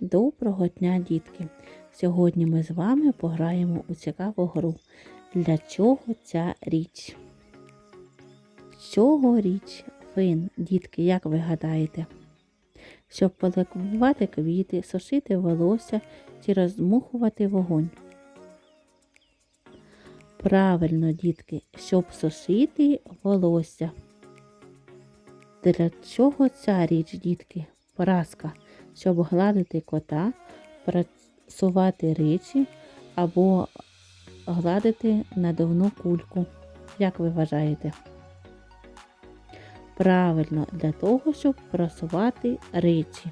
Доброго дня, дітки! Сьогодні ми з вами пограємо у цікаву гру. Для чого ця річ? Чого річ фин, дітки, як ви гадаєте? Щоб полекувати квіти, сушити волосся чи роздмухувати вогонь. Правильно, дітки, щоб сушити волосся. Для чого ця річ, дітки? Праска, щоб гладити кота, прасувати речі або гладити надувну кульку. Як ви вважаєте? Правильно, для того, щоб прасувати речі.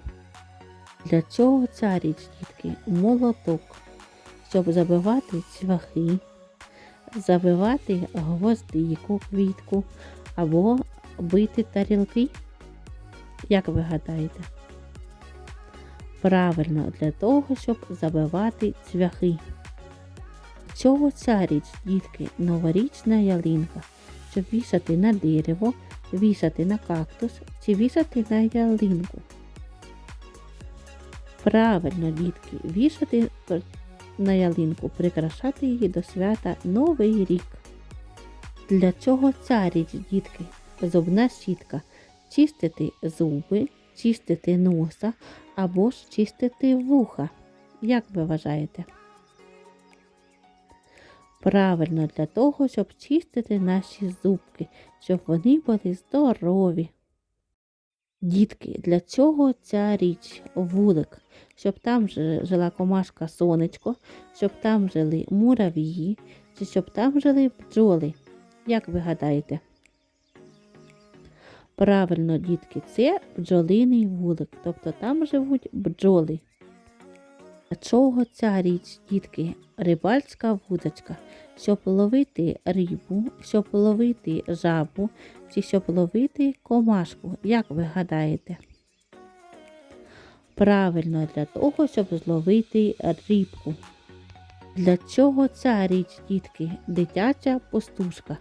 Для чого ця річ, дітки? Молоток, щоб забивати цвяхи, забивати гвоздику, квітку або бити тарілки. Як ви гадаєте? Правильно, для того, щоб забивати цвяхи. Чого ця річ, дітки, новорічна ялинка, щоб вішати на дерево, вішати на кактус чи вішати на ялинку. Правильно, дітки, вішати на ялинку, прикрашати її до свята Новий рік. Для чого ця річ, дітки? Зубна щітка. Чистити зуби, чистити носа або ж чистити вуха. Як ви вважаєте? Правильно для того, щоб чистити наші зубки, щоб вони були здорові. Дітки, для чого ця річ вулик? Щоб там жила комашка сонечко, щоб там жили муравії, чи щоб там жили бджоли. Як ви гадаєте? Правильно, дітки, це бджолиний вулик, тобто там живуть бджоли. Для чого ця річ, дітки? Рибальська вудочка, щоб ловити рибу, щоб ловити жабу чи щоб ловити комашку, як ви гадаєте? Правильно, для того, щоб зловити рибку. Для чого ця річ, дітки? Дитяча пустушка,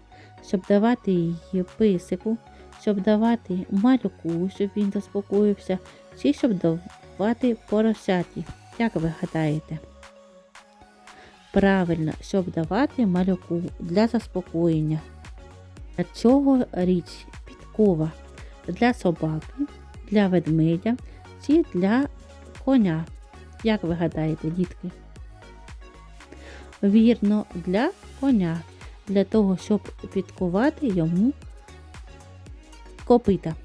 щоб давати її писику, щоб давати малюку, щоб він заспокоївся, чи щоб давати поросяті. Як ви гадаєте? Правильно, щоб давати малюку для заспокоєння. Для чого річ підкова? Для собаки, для ведмедя чи для коня? Як ви гадаєте, дітки? Вірно, для коня, для того, щоб підкувати йому копита.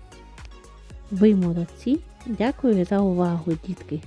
Ви молодці. Дякую за увагу, дітки.